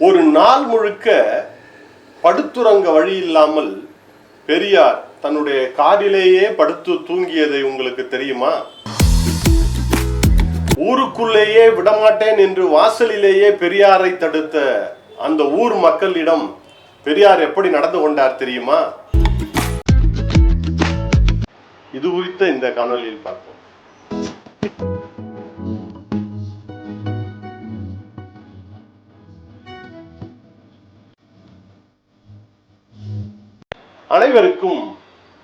ஒரு நாள் முழுக்க படுத்துறங்க வழி இல்லாமல் பெரியார் தன்னுடைய காரிலேயே படுத்து தூங்கியதை உங்களுக்கு தெரியுமா? ஊருக்குள்ளேயே விடமாட்டேன் என்று வாசலிலேயே பெரியாரை தடுத்த அந்த ஊர் மக்களிடம் பெரியார் எப்படி நடந்து கொண்டார் தெரியுமா? இது குறித்த இந்த காணொலியில் பார்ப்போம். அனைவருக்கும்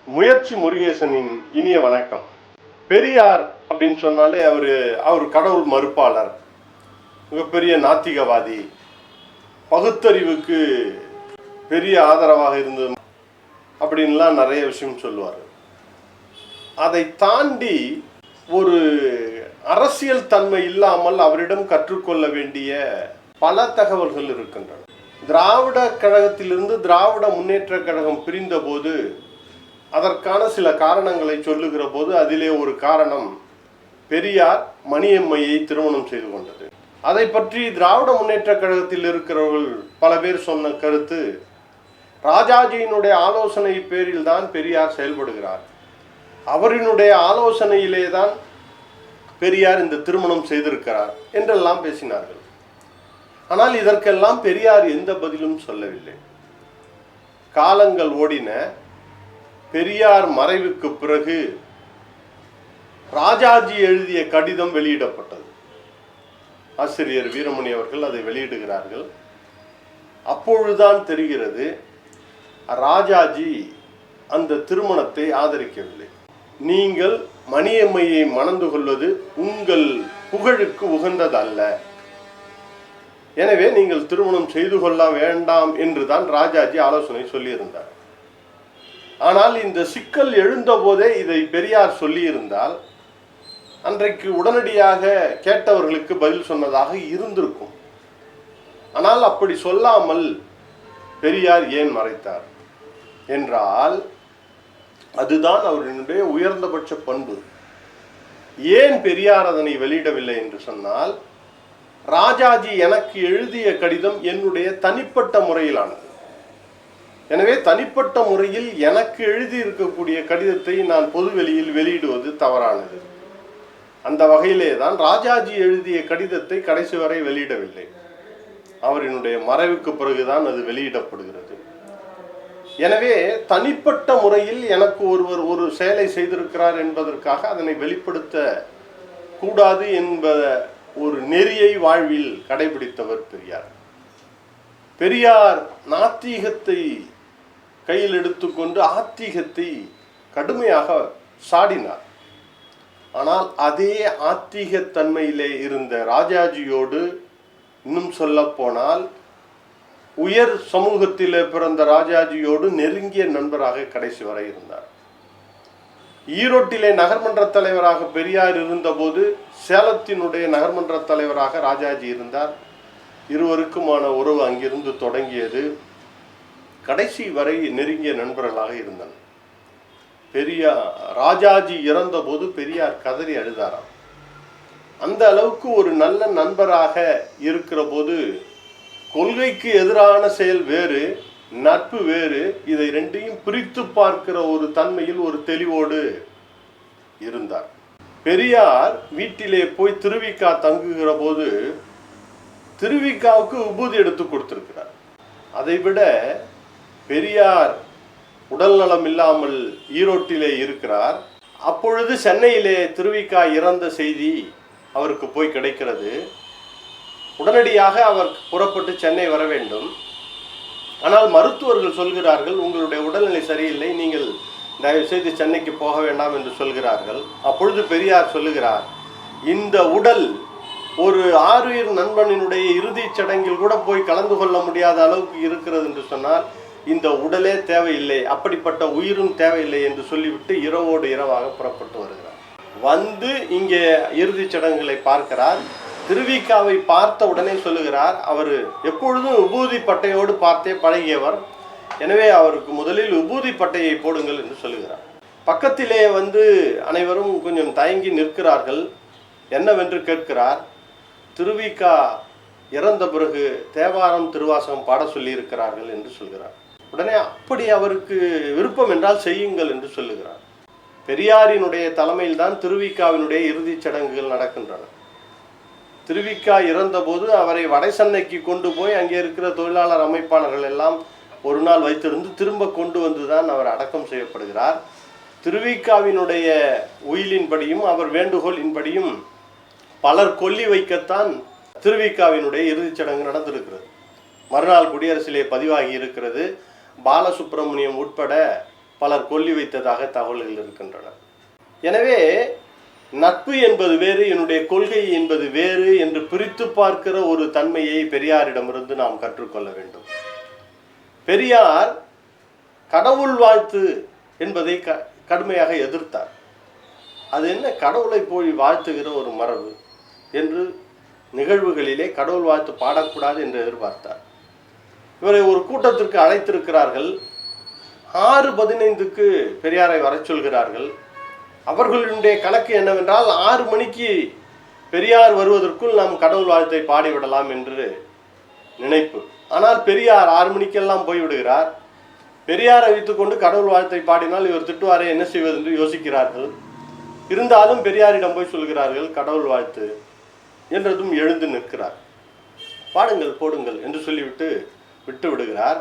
முயற்சி முருகேசனின் இனிய வணக்கம். பெரியார் அப்படின்னு சொன்னாலே அவர் அவர் கடவுள் மறுப்பாளர். மிகப்பெரிய நாத்திகவாதி. பகுத்தறிவுக்கு பெரிய ஆதரவாக இருந்தது அப்படின்லாம் நிறைய விஷயம் சொல்லுவார். அதை தாண்டி ஒரு அரசியல் தன்மை இல்லாமல் அவரிடம் கற்றுக்கொள்ள வேண்டிய பல தகவல்கள் இருக்கின்றன. திராவிட கழகத்திலிருந்து திராவிட முன்னேற்ற கழகம் பிரிந்தபோது அதற்கான சில காரணங்களை சொல்லுகிற போது அதிலே ஒரு காரணம் பெரியார் மணியம்மையை திருமணம் செய்து கொண்டது. அதை பற்றி திராவிட முன்னேற்ற கழகத்தில் இருக்கிறவர்கள் பல பேர் சொன்ன கருத்து ராஜாஜியினுடைய ஆலோசனை பேரில் தான் பெரியார் செயல்படுகிறார். அவரினுடைய ஆலோசனையிலே தான் பெரியார் இந்த திருமணம் செய்திருக்கிறார் என்றெல்லாம் பேசினார்கள். ஆனால் இதற்கெல்லாம் பெரியார் எந்த பதிலும் சொல்லவில்லை. காலங்கள் ஓடின. பெரியார் மறைவுக்கு பிறகு ராஜாஜி எழுதிய கடிதம் வெளியிடப்பட்டது. ஆசிரியர் வீரமணி அவர்கள் அதை வெளியிடுகிறார்கள். அப்பொழுதுதான் தெரிகிறது ராஜாஜி அந்த திருமணத்தை ஆதரிக்கவில்லை. நீங்கள் மணியம்மையை மணந்து கொள்வது உங்கள் புகழுக்கு உகந்ததல்ல. எனவே நீங்கள் திருமணம் செய்து கொள்ள வேண்டாம் என்றுதான் ராஜாஜி ஆலோசனை சொல்லியிருந்தார். ஆனால் இந்த சிக்கல் எழுந்தபோதே இதை பெரியார் சொல்லியிருந்தால் அன்றைக்கு உடனடியாக கேட்டவர்களுக்கு பதில் சொன்னதாக இருந்திருக்கும். ஆனால் அப்படி சொல்லாமல் பெரியார் ஏன் மறைத்தார்? என்றால் அதுதான் அவர்களுடைய உயர்ந்தபட்ச பண்பு. ஏன் பெரியார் அதனை வெளியிடவில்லை என்று சொன்னால் ராஜாஜி எனக்கு எழுதிய கடிதம் என்னுடைய தனிப்பட்ட முறையிலானது. எனவே தனிப்பட்ட முறையில் எனக்கு எழுதியிருக்கக்கூடிய கடிதத்தை நான் பொதுவெளியில் வெளியிடுவது தவறானது. அந்த வகையிலே தான் ராஜாஜி எழுதிய கடிதத்தை கடைசி வரை வெளியிடவில்லை. அவரினுடைய மறைவுக்கு பிறகுதான் அது வெளியிடப்படுகிறது. எனவே தனிப்பட்ட முறையில் எனக்கு ஒருவர் ஒரு செயலை செய்திருக்கிறார் என்பதற்காக அதனை வெளிப்படுத்த கூடாது என்ப ஒரு நெறியை வாழ்வில் கடைபிடித்தவர் பெரியார். பெரியார் நாத்திகத்தை கையில் எடுத்துக்கொண்டு ஆத்திகத்தை கடுமையாக சாடினார். ஆனால் அதே ஆத்திகத்தன்மையிலே இருந்த ராஜாஜியோடு இன்னும் சொல்ல போனால் உயர் சமூகத்திலே பிறந்த ராஜாஜியோடு நெருங்கிய நண்பராக கடைசி வரை இருந்தார். ஈரோட்டிலே நகர்மன்ற தலைவராக பெரியார் இருந்தபோது சேலத்தினுடைய நகர்மன்ற தலைவராக ராஜாஜி இருந்தார். இருவருக்குமான உறவு அங்கிருந்து தொடங்கியது. கடைசி வரை நெருங்கிய நண்பர்களாக இருந்தனர். பெரியார் ராஜாஜி இறந்தபோது பெரியார் கதறி அழுதாராம். அந்த அளவுக்கு ஒரு நல்ல நண்பராக இருக்கிற போது கொள்கைக்கு எதிரான செயல் வேறு. நட்பு வேறு. இதை ரெண்டையும் பிரித்து பார்க்கிற ஒரு தன்மையில் ஒரு தெளிவோடு இருந்தார். பெரியார் வீட்டிலே போய் திருவிக்கா தங்குகிற போது திருவிக்காவுக்கு உபூதி எடுத்து கொடுத்திருக்கிறார். அதை விட பெரியார் உடல்நலம் இல்லாமல் ஈரோட்டிலே இருக்கிறார். அப்பொழுது சென்னையிலே திருவிக்கா இறந்த செய்தி அவருக்கு போய் கிடைக்கிறது. உடனடியாக அவர் புறப்பட்டு சென்னை வர வேண்டும். ஆனால் மருத்துவர்கள் சொல்கிறார்கள் உங்களுடைய உடல்நிலை சரியில்லை நீங்கள் தயவு செய்து சென்னைக்கு போக வேண்டாம் என்று சொல்கிறார்கள். அப்பொழுது பெரியார் சொல்லுகிறார் இந்த உடல் ஒரு ஆறுயிர் நண்பனினுடைய இறுதிச் சடங்கில் கூட போய் கலந்து கொள்ள முடியாத அளவுக்கு இருக்கிறது என்று சொன்னால் இந்த உடலே தேவையில்லை அப்படிப்பட்ட உயிரும் தேவையில்லை என்று சொல்லிவிட்டு இரவோடு இரவாக புறப்பட்டு வருகிறார். வந்து இங்கே இறுதிச் சடங்குகளை பார்க்கிறார். திருவிக்காவை பார்த்த உடனே சொல்லுகிறார் அவர் எப்பொழுதும் உபூதி பட்டையோடு பார்த்தே பழகியவர். எனவே அவருக்கு முதலில் உபூதி பட்டையை போடுங்கள் என்று சொல்லுகிறார். பக்கத்திலே வந்து அனைவரும் கொஞ்சம் தயங்கி நிற்கிறார்கள். என்னவென்று கேட்கிறார் திருவிக்கா இறந்த பிறகு தேவாரம் திருவாசகம் பாட சொல்லியிருக்கிறார்கள் என்று சொல்கிறார். உடனே அப்படி அவருக்கு விருப்பம் என்றால் செய்யுங்கள் என்று சொல்லுகிறார். பெரியாரினுடைய தலைமையில் தான் திருவிக்காவினுடைய இறுதிச் சடங்குகள் நடக்கின்றன. திருவிக்கா இறந்தபோது அவரை வடைசன்னைக்கு கொண்டு போய் அங்கே இருக்கிற தொழிலாளர் அமைப்பாளர்கள் எல்லாம் ஒரு நாள் வைத்திருந்து திரும்ப கொண்டு வந்து தான் அவர் அடக்கம் செய்யப்படுகிறார். திருவிக்காவினுடைய உயிலின்படியும் அவர் வேண்டுகோளின்படியும் பலர் கொல்லி வைக்கத்தான் திருவிக்காவினுடைய இறுதிச் சடங்கு நடந்திருக்கிறது. மறுநாள் குடியரசிலே பதிவாகி இருக்கிறது. பாலசுப்பிரமணியம் உட்பட பலர் கொல்லி வைத்ததாக தகவல்கள் இருக்கின்றன. எனவே நட்பு என்பது வேறு என்னுடைய கொள்கை என்பது வேறு என்று பிரித்து பார்க்கிற ஒரு தன்மையை பெரியாரிடமிருந்து நாம் கற்றுக்கொள்ள வேண்டும். பெரியார் கடவுள் வாழ்த்து என்பதை க கடுமையாக எதிர்த்தார். அது என்ன? கடவுளை போய் வாழ்த்துகிற ஒரு மரபு என்று நிகழ்வுகளிலே கடவுள் வாழ்த்து பாடக்கூடாது என்று எதிர்பார்த்தார். இவரை ஒரு கூட்டத்திற்கு அழைத்திருக்கிறார்கள். ஆறு பதினைந்துக்கு பெரியாரை வர சொல்கிறார்கள். அவர்களுடைய கணக்கு என்னவென்றால் ஆறு மணிக்கு பெரியார் வருவதற்குள் நாம் கடவுள் வாழ்த்தை பாடிவிடலாம் என்று நினைப்பு. ஆனால் பெரியார் ஆறு மணிக்கெல்லாம் போய்விடுகிறார். பெரியாரை வைத்துக்கொண்டு கடவுள் வாழ்த்தை பாடினால் இவர் திட்டுவாரே என்ன செய்வது என்று யோசிக்கிறார்கள். இருந்தாலும் பெரியாரிடம் போய் சொல்கிறார்கள் கடவுள் வாழ்த்து என்றதும் எழுந்து நிற்கிறார். பாடுங்கள் போடுங்கள் என்று சொல்லிவிட்டு விட்டு விடுகிறார்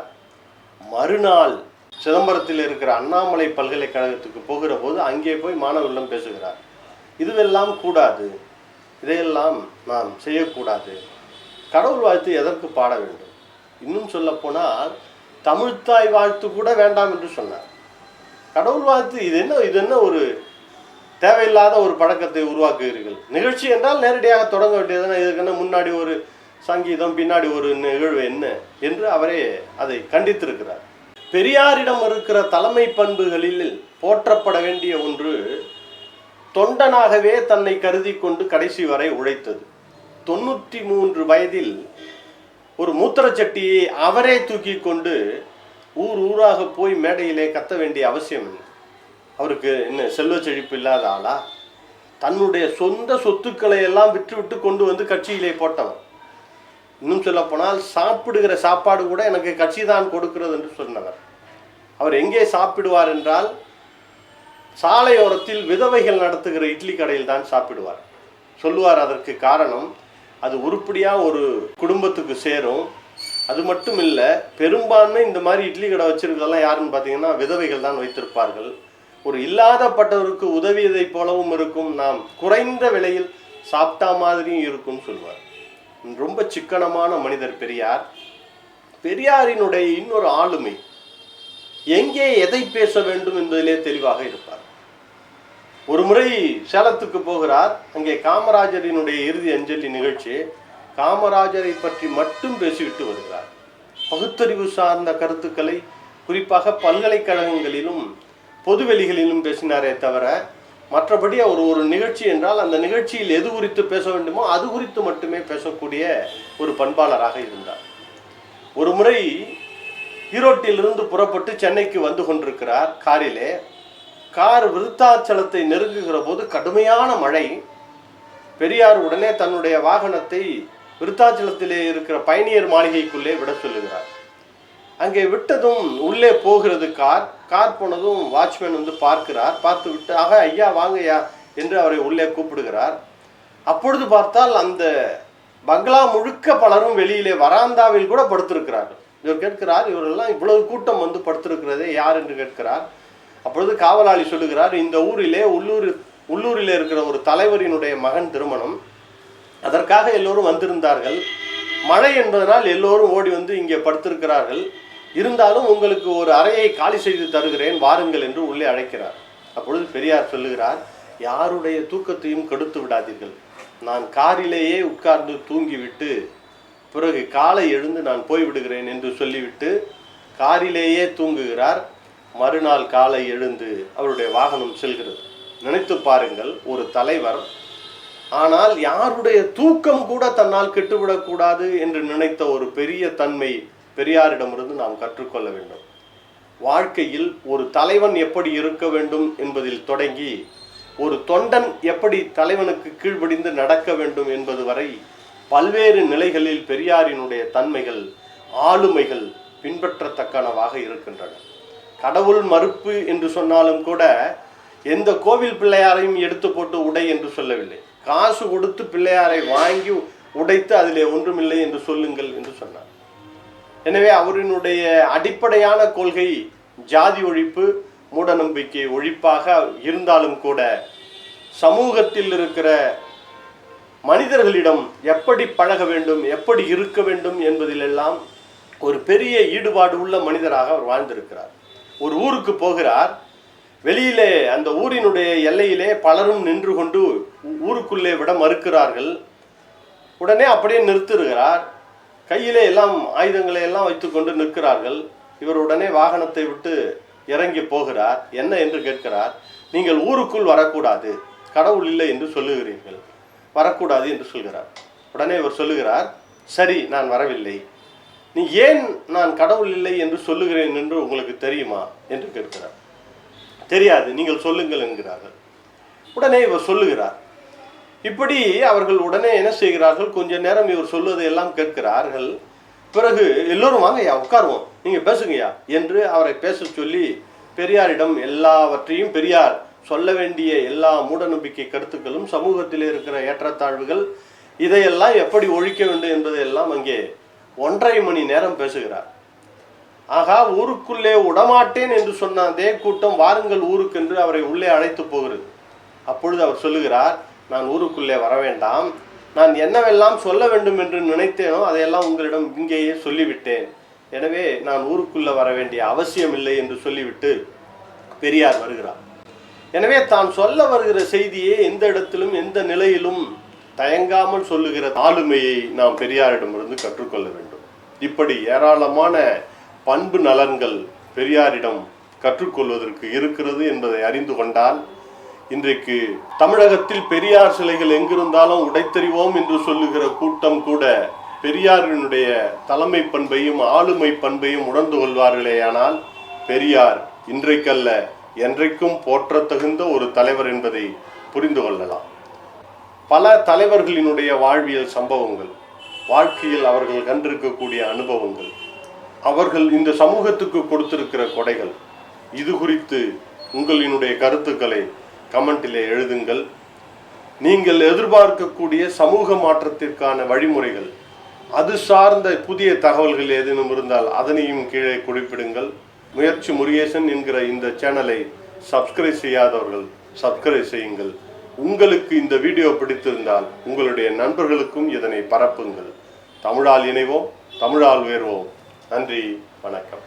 மறுநாள் சிதம்பரத்தில் இருக்கிற அண்ணாமலை பல்கலைக்கழகத்துக்கு போகிற போது அங்கே போய் மாணவர்களிடம் பேசுகிறார். இதுவெல்லாம் கூடாது. இதையெல்லாம் நாம் செய்யக்கூடாது. கடவுள் வாழ்த்து எதற்கு பாட வேண்டும்? இன்னும் சொல்ல போனால் தமிழ்த்தாய் வாழ்த்து கூட வேண்டாம் என்று சொன்னார். கடவுள் வாழ்த்து இது என்ன இது என்ன ஒரு தேவையில்லாத ஒரு பழக்கத்தை உருவாக்குகிறீர்கள்? நிகழ்ச்சி என்றால் நேரடியாக தொடங்க வேண்டியதுனா இதுக்கு முன்னாடி ஒரு சங்கீதம் பின்னாடி ஒரு நிகழ்வு என்ன? என்று அவரே அதை கண்டித்திருக்கிறார். பெரியாரிடம் இருக்கிற தலைமை பண்புகளில் போற்றப்பட வேண்டிய ஒன்று தொண்டனாகவே தன்னை கருதி கொண்டு கடைசி வரை உழைத்தது. தொண்ணூற்றி மூன்று வயதில் ஒரு மூத்திரச்சட்டியை அவரே தூக்கி கொண்டு ஊர் ஊராக போய் மேடையிலே கத்த வேண்டிய அவசியம் இல்லை. அவருக்கு என்ன செல்வ செழிப்பு இல்லாத ஆளா? தன்னுடைய சொந்த சொத்துக்களை எல்லாம் விற்றுவிட்டு கொண்டு வந்து கட்சியிலே போட்டவர். இன்னும் சொல்லப்போனால் சாப்பிடுகிற சாப்பாடு கூட எனக்கு கட்சி தான் கொடுக்கிறது என்று சொன்னவர். அவர் எங்கே சாப்பிடுவார் என்றால் சாலையோரத்தில் விதவைகள் நடத்துகிற இட்லி கடையில் தான் சாப்பிடுவார். சொல்லுவார் அதற்கு காரணம் அது உருப்படியாக ஒரு குடும்பத்துக்கு சேரும். அது மட்டும் இல்லை பெரும்பான்மை இந்த மாதிரி இட்லி கடை வச்சிருக்கிறதெல்லாம் யாருன்னு பார்த்தீங்கன்னா விதவைகள் தான் வைத்திருப்பார்கள். ஒரு இல்லாதப்பட்டவருக்கு உதவியதைப் போலவும் இருக்கும். நாம் குறைந்த விலையில் சாப்பிட்டா மாதிரியும் இருக்கும்னு சொல்லுவார். ரொம்ப சிக்கனமான மனிதர் பெரியார். பெரியாரினுடைய இன்னொரு ஆளுமை எங்கே எதை பேச வேண்டும் என்பதிலே தெளிவாக இருப்பார். ஒரு முறை சேலத்துக்கு போகிறார். அங்கே காமராஜரினுடைய இறுதி அஞ்சலி நிகழ்ச்சி காமராஜரை பற்றி மட்டும் பேசிவிட்டு வருகிறார். பகுத்தறிவு சார்ந்த கருத்துக்களை குறிப்பாக பல்கலைக்கழகங்களிலும் பொதுவெளிகளிலும் பேசினாரே தவிர மற்றபடி அவர் ஒரு நிகழ்ச்சி என்றால் அந்த நிகழ்ச்சியில் எது குறித்து பேச வேண்டுமோ அது குறித்து மட்டுமே பேசக்கூடிய ஒரு பண்பாளராக இருந்தார். ஒரு முறை ஈரோட்டிலிருந்து புறப்பட்டு சென்னைக்கு வந்து கொண்டிருக்கிறார். காரிலே கார் விருத்தாச்சலத்தை நெருங்குகிற போது கடுமையான மழை. பெரியார் உடனே தன்னுடைய வாகனத்தை விருத்தாச்சலத்திலே இருக்கிற பயணியர் மாளிகைக்குள்ளே விட சொல்லுகிறார். அங்கே விட்டதும் உள்ளே போகிறது கார். கார் போனதும் வாட்ச்மேன் வந்து பார்க்கிறார். பார்த்து விட்டு ஆக ஐயா வாங்கய்யா என்று அவரை உள்ளே கூப்பிடுகிறார். அப்பொழுது பார்த்தால் அந்த பங்களா முழுக்க பலரும் வெளியிலே வராந்தாவில் கூட படுத்திருக்கிறார்கள். இவர் கேட்கிறார் இவரெல்லாம் இவ்வளவு கூட்டம் வந்து படுத்திருக்கிறதே யார்? என்று கேட்கிறார். அப்பொழுது காவலாளி சொல்லுகிறார் இந்த ஊரிலே உள்ளூர் உள்ளூரில் இருக்கிற ஒரு தலைவரினுடைய மகன் திருமணம். அதற்காக எல்லோரும் வந்திருந்தார்கள். மழை என்பதனால் எல்லோரும் ஓடி வந்து இங்கே படுத்திருக்கிறார்கள். இருந்தாலும் உங்களுக்கு ஒரு அறையை காலி செய்து தருகிறேன் வாருங்கள் என்று உள்ளே அழைக்கிறார். அப்பொழுது பெரியார் சொல்லுகிறார் யாருடைய தூக்கத்தையும் கெடுத்து விடாதீர்கள். நான் காரிலேயே உட்கார்ந்து தூங்கிவிட்டு பிறகு காலை எழுந்து நான் போய்விடுகிறேன் என்று சொல்லிவிட்டு காரிலேயே தூங்குகிறார். மறுநாள் காலை எழுந்து அவருடைய வாகனம் செல்கிறது. நினைத்து பாருங்கள் ஒரு தலைவர் ஆனால் யாருடைய தூக்கம் கூட தன்னால் கெட்டுவிடக்கூடாது என்று நினைத்த ஒரு பெரிய தன்மை பெரியாரிடமிருந்து நாம் கற்றுக்கொள்ள வேண்டும். வாழ்க்கையில் ஒரு தலைவன் எப்படி இருக்க வேண்டும் என்பதில் தொடங்கி ஒரு தொண்டன் எப்படி தலைவனுக்கு கீழ்ப்படிந்து நடக்க வேண்டும் என்பது வரை பல்வேறு நிலைகளில் பெரியாரினுடைய தன்மைகள் ஆளுமைகள் பின்பற்றத்தக்கனவாக இருக்கின்றன. கடவுள் மறுப்பு என்று சொன்னாலும் கூட எந்த கோவில் பிள்ளையாரையும் எடுத்து போட்டு உடை என்று சொல்லவில்லை. காசு கொடுத்து பிள்ளையாரை வாங்கி உடைத்து அதிலே ஒன்றுமில்லை என்று சொல்லுங்கள் என்று சொன்னார். எனவே அவரினுடைய அடிப்படையான கொள்கை ஜாதி ஒழிப்பு மூடநம்பிக்கை ஒழிப்பாக இருந்தாலும் கூட சமூகத்தில் இருக்கிற மனிதர்களிடம் எப்படி பழக வேண்டும் எப்படி இருக்க வேண்டும் என்பதிலெல்லாம் ஒரு பெரிய ஈடுபாடு உள்ள மனிதராக அவர் வாழ்ந்திருக்கிறார். ஒரு ஊருக்கு போகிறார் வெளியிலே அந்த ஊரினுடைய எல்லையிலே பலரும் நின்று கொண்டு ஊருக்குள்ளே விட மறுக்கிறார்கள். உடனே அப்படியே நிறுத்துகிறார் கையிலே எல்லாம் ஆயுதங்களை எல்லாம் வைத்துக்கொண்டு நிற்கிறார்கள். இவர் உடனே வாகனத்தை விட்டு இறங்கி போகிறார். என்ன? என்று கேட்கிறார். நீங்கள் ஊருக்குள் வரக்கூடாது. கடவுள் இல்லை என்று சொல்லுகிறீர்கள். வரக்கூடாது என்று சொல்கிறார். உடனே இவர் சொல்லுகிறார். சரி நான் வரவில்லை. நீ ஏன் நான் கடவுள் இல்லை என்று சொல்லுகிறேன் என்று உங்களுக்கு தெரியுமா? என்று கேட்கிறார். தெரியாது. நீங்கள் சொல்லுங்கள் என்கிறார்கள். உடனே இவர் சொல்லுகிறார். இப்படி அவர்கள் உடனே என்ன செய்கிறார்கள்? கொஞ்ச நேரம் இவர் சொல்வதை எல்லாம் கேட்கிறார்கள். பிறகு எல்லோரும் வாங்கய்யா உட்காருவோம். நீங்கள் பேசுங்கய்யா என்று அவரை பேச சொல்லி பெரியாரிடம் எல்லாவற்றையும் பெரியார் சொல்ல வேண்டிய எல்லா மூடநம்பிக்கை கருத்துக்களும் சமூகத்தில் இருக்கிற ஏற்றத்தாழ்வுகள் இதையெல்லாம் எப்படி ஒழிக்க வேண்டும் என்பதையெல்லாம் அங்கே ஒன்றரை மணி நேரம் பேசுகிறார். ஆகா ஊருக்குள்ளே உடமாட்டேன் என்று சொன்ன அதே கூட்டம் வாருங்கள் ஊருக்கென்று அவரை உள்ளே அழைத்து போகிறது. அப்பொழுது அவர் சொல்லுகிறார் நான் ஊருக்குள்ளே வர வேண்டாம் நான் என்னவெல்லாம் சொல்ல வேண்டும் என்று நினைத்தேனோ அதையெல்லாம் உங்களிடம் இங்கேயே சொல்லிவிட்டேன். எனவே நான் ஊருக்குள்ளே வர வேண்டிய அவசியம் இல்லை என்று சொல்லிவிட்டு பெரியார் வருகிறார். எனவே தான் சொல்ல வருகிற செய்தியை எந்த இடத்திலும் எந்த நிலையிலும் தயங்காமல் சொல்லுகிற ஆளுமையை நாம் பெரியாரிடமிருந்து கற்றுக்கொள்ள வேண்டும். இப்படி ஏராளமான பண்பு நலன்கள் பெரியாரிடம் கற்றுக்கொள்வதற்கு இருக்கிறது என்பதை அறிந்து கொண்டால் இன்றைக்கு தமிழகத்தில் பெரியார் சிலைகள் எங்கிருந்தாலும் உடைத்தெறிவோம் என்று சொல்லுகிற கூட்டம் கூட பெரியாரினுடைய தலைமை பண்பையும் ஆளுமை பண்பையும் உணர்ந்து கொள்வார்களேயானால் பெரியார் இன்றைக்கல்ல என்றைக்கும் போற்றத்தகுந்த ஒரு தலைவர் என்பதை புரிந்து கொள்ளலாம். பல தலைவர்களினுடைய வாழ்வியல் சம்பவங்கள் வாழ்க்கையில் அவர்கள் கண்டிருக்கக்கூடிய அனுபவங்கள் அவர்கள் இந்த சமூகத்துக்கு கொடுத்திருக்கிற கொடைகள் இது குறித்து உங்களினுடைய கருத்துக்களை கமெண்டிலே எழுதுங்கள். நீங்கள் எதிர்பார்க்கக்கூடிய சமூக மாற்றத்திற்கான வழிமுறைகள் அது சார்ந்த புதிய தகவல்கள் ஏதேனும் இருந்தால் அதனையும் கீழே குறிப்பிடுங்கள். முயற்சி முருகேசன் என்கிற இந்த சேனலை சப்ஸ்கிரைப் செய்யாதவர்கள் சப்ஸ்கிரைப் செய்யுங்கள். உங்களுக்கு இந்த வீடியோ பிடித்திருந்தால் உங்களுடைய நண்பர்களுக்கும் இதனை பரப்புங்கள். தமிழால் இணைவோம் தமிழால் உயர்வோம் நன்றி வணக்கம்.